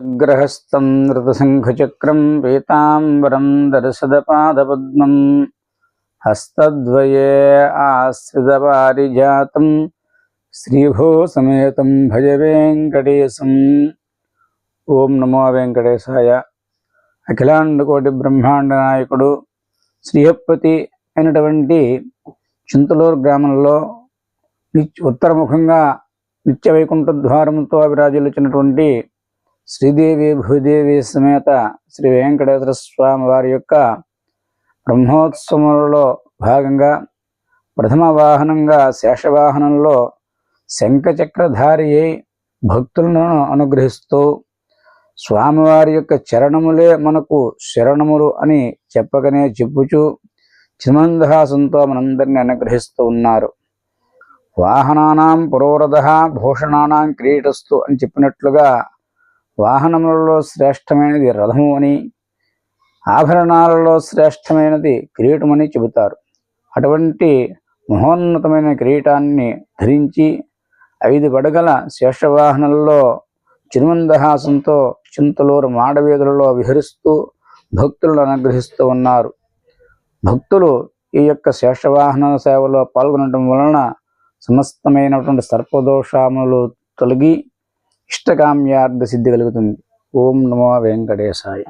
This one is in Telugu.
గ్రహస్థం ఋతశంఖచక్రం పీతాంబరం దర్శదపాదపద్మం హస్తద్వయే ఆశ్రితపారిజాతం శ్రీభూసమేతం భజ వెంకటేశం ఓం నమో వెంకటేశాయ అఖిలాండకోటి బ్రహ్మాండ నాయకుడు శ్రీహప్పతి అయినటువంటి చింతలూరు గ్రామంలో నిత్య ఉత్తరముఖంగా నిత్య వైకుంఠ ద్వారంతో విరాజిల్లుచున్నటువంటి శ్రీదేవి భూదేవి సమేత శ్రీ వెంకటేశ్వర స్వామి వారి యొక్క బ్రహ్మోత్సవంలో భాగంగా ప్రథమ వాహనంగా శేషవాహనంలో శంఖచక్రధారి అయి భక్తులను అనుగ్రహిస్తూ స్వామివారి యొక్క చరణములే మనకు శరణములు అని చెప్పకనే చెప్పుచూ చిమందహాసంతో మనందరినీ అనుగ్రహిస్తూ ఉన్నారు. వాహనానాం పురోరథ భూషణానాం క్రీటస్తు అని చెప్పినట్లుగా వాహనములలో శ్రేష్టమైనది రథము అని ఆభరణాలలో శ్రేష్టమైనది కిరీటమని చెబుతారు. అటువంటి మహోన్నతమైన కిరీటాన్ని ధరించి ఐదు పడగల శేషవాహనంలో చిరుమందహాసంతో చింతలూరు మాడవీధులలో విహరిస్తూ భక్తులను అనుగ్రహిస్తూ ఉన్నారు. భక్తులు ఈ యొక్క శేషవాహన సేవలో పాల్గొనడం వలన సమస్తమైనటువంటి సర్పదోషములు తొలగి ఇష్టకామ్యార్థ సిద్ధి కలుగుతుంది. ఓం నమో వెంకటేశాయ.